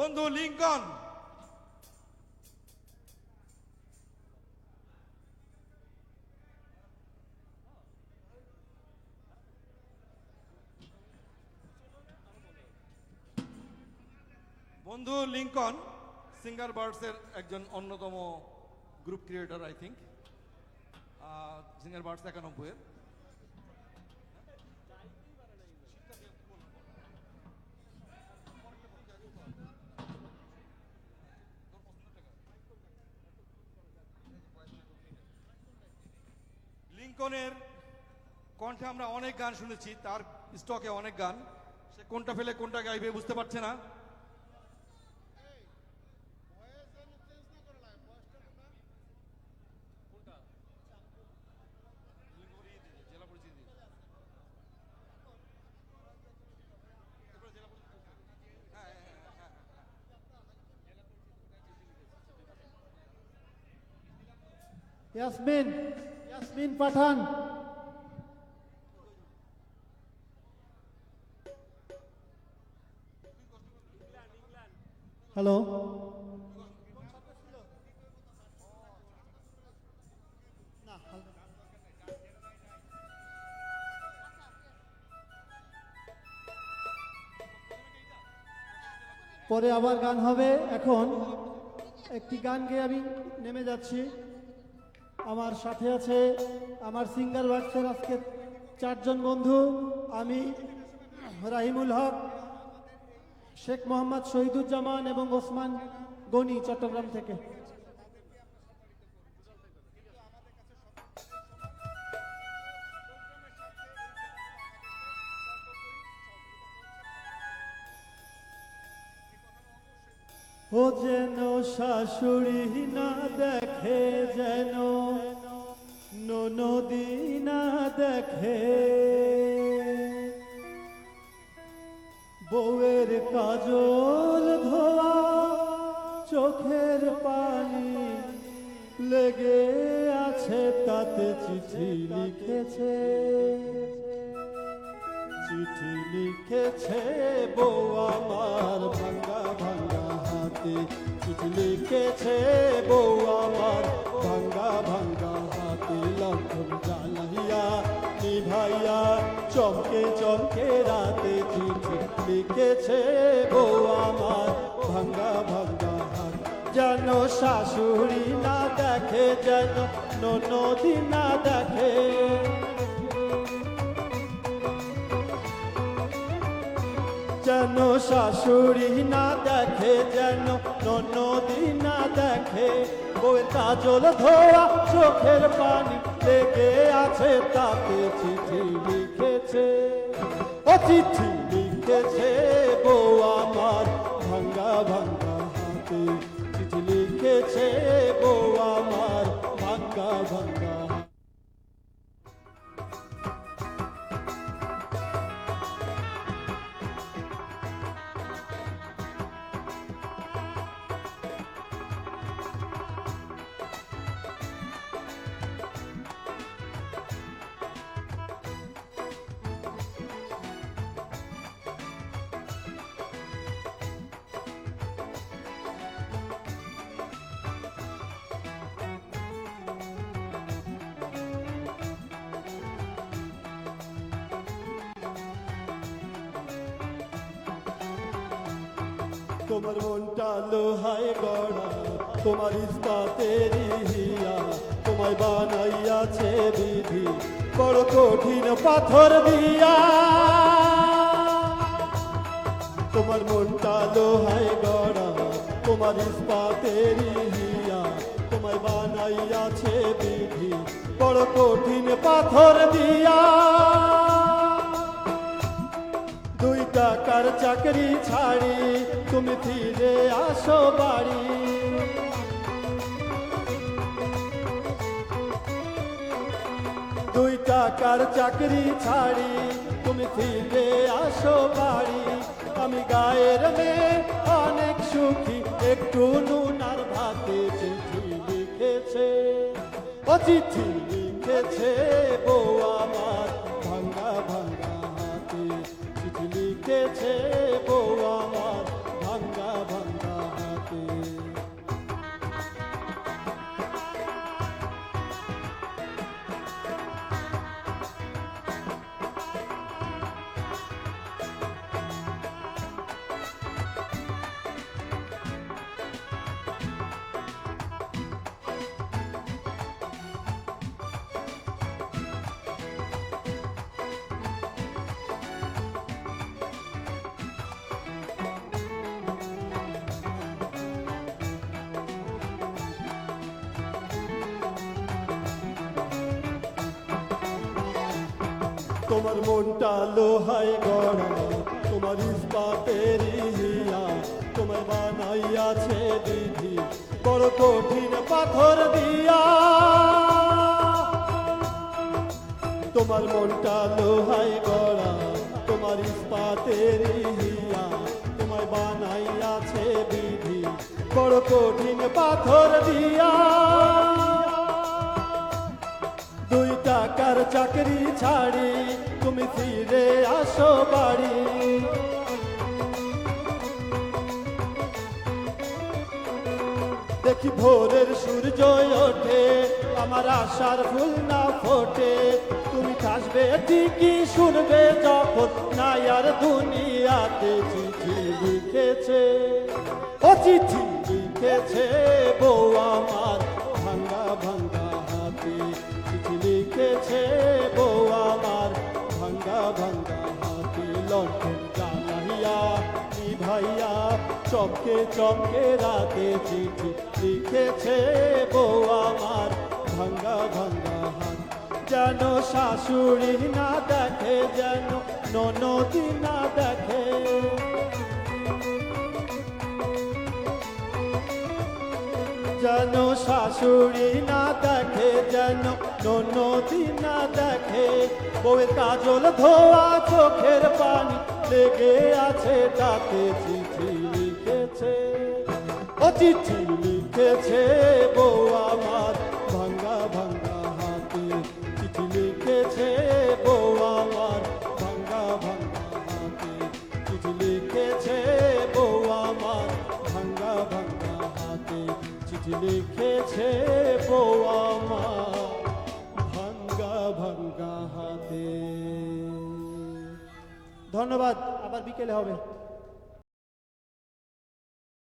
বন্ধু লিঙ্কন। বন্ধু Lincoln singer বার্ডসের একজন অন্যতম group creator I think singer birds একানব্বইয়ের। লিঙ্কনের কণ্ঠে আমরা অনেক গান শুনেছি, তার স্টকে অনেক গান। সে কোনটা ফেলে, কোনটা গাইবে বুঝতে পারছে না। ইয়াসমিন ইয়াসমিন পাঠান হ্যালো পরে আবার গান হবে। এখন একটি গান গেয়ে আমি নেমে যাচ্ছি। আমার সাথে আছে আমার সিঙ্গার বাচ্চার আজকে চারজন বন্ধু। আমি রাহিমুল হক, শেখ মোহাম্মদ শহীদুজ্জামান এবং ওসমান গনি চট্টগ্রাম থেকে। ও যেন শাশুড়ি না দেখে যেন নদী না দেখে। বউয়ের কাজল ধোয়া, চোখের পানি লেগে আছে তাতে চিঠি লিখেছে। চিঠি লিখেছে বউ আমার ভাঙ্গা ভাঙ্গা হাতে। চিঠি লিখেছে বউ আমার ভাঙ্গা ভাঙ্গা হাতে। লক্ষণ জ্বালাইয়া নিভাইয়া চমকে চমকে রাতে চিঠি লিখেছে বউ আমার ভাঙ্গা ভাঙ্গা হাত। যেন শাশুড়ি না দেখে, যেন নদী না দেখে। যেন শাশুড়ি না দেখে, যেন নদী না দেখে বউয়ের কাজল ধোয়া চোখের পানি লেগে আছে, তাতে চিঠি লিখেছে। ও চিঠি লিখেছে। তোমার মনটা লোহায় গড়া, তোমার ইস্পাতের হিয়া তোমায় বানাইয়াছে বিধি, বড় কঠিন পাথর দিয়া। তোমার মনটা লোহায় গড়া, তোমার ইস্পাতের হিয়া তোমায় বানাইয়াছে বিধি, বড় কঠিন পাথর দিয়া। টাকার চাকরি ছাড়ি, তুমি ফিরে আসো বাড়ি। দুই টাকার চাকরি ছাড়ি, তুমি ফিরে আসো বাড়ি। আমি গায়ের মেয়ে, অনেক সুখী, একটু নুন আর ভাতে চিঠি লিখেছে। ও চিঠি লিখেছে বউ আমার। হাতে তোমার মনটা লোহায় গড়া, তোমার ইস্পাতের হিয়া তোমার বানাইয়াছে বিধি, বড় কঠিন পাথর দিয়া। তোমার মনটা লোহায় গড়া, তোমার ইস্পাতের হিয়া তোমায় বানাইয়াছে বিধি, বড় কঠিন পাথর দিয়া। চাকরি ছাড়ি, তুমি ফিরে আসো বাড়ি। দেখি ভোরের সূর্য ওঠে, আমার আশার ফুল না ফোটে। তুমি আসবে ঠিকই, শুনবে যখন না আর দুনিয়াতে চিঠি লিখেছে। ও চিঠি লিখেছে বউ আমার। চমকে চমকে রাতে চিঠি লিখেছে বউ আমার। ভাঙ্গা ভাঙ্গা হাত। যেন শাশুড়ি না দেখে, যেন ননদি না দেখে। যেন শাশুড়ি না দেখে, যেন ননদি না দেখে। বউয়ের কাজল ধোয়া চোখের পানি লেগে আছে তাতে চিঠি লিখেছে বউ আমার। ভাঙ্গা ভাঙ্গা হাতে চিঠি লিখেছে বউ আমার। ভাঙ্গা ভাঙ্গা হাতে চিঠি লিখেছে বউ আমার। ভাঙ্গা ভাঙ্গা হাতে চিঠি লিখেছে বউ আমার। ভাঙ্গা ভাঙ্গা হাতে। ধন্যবাদ, আবার বিকেলে হবে।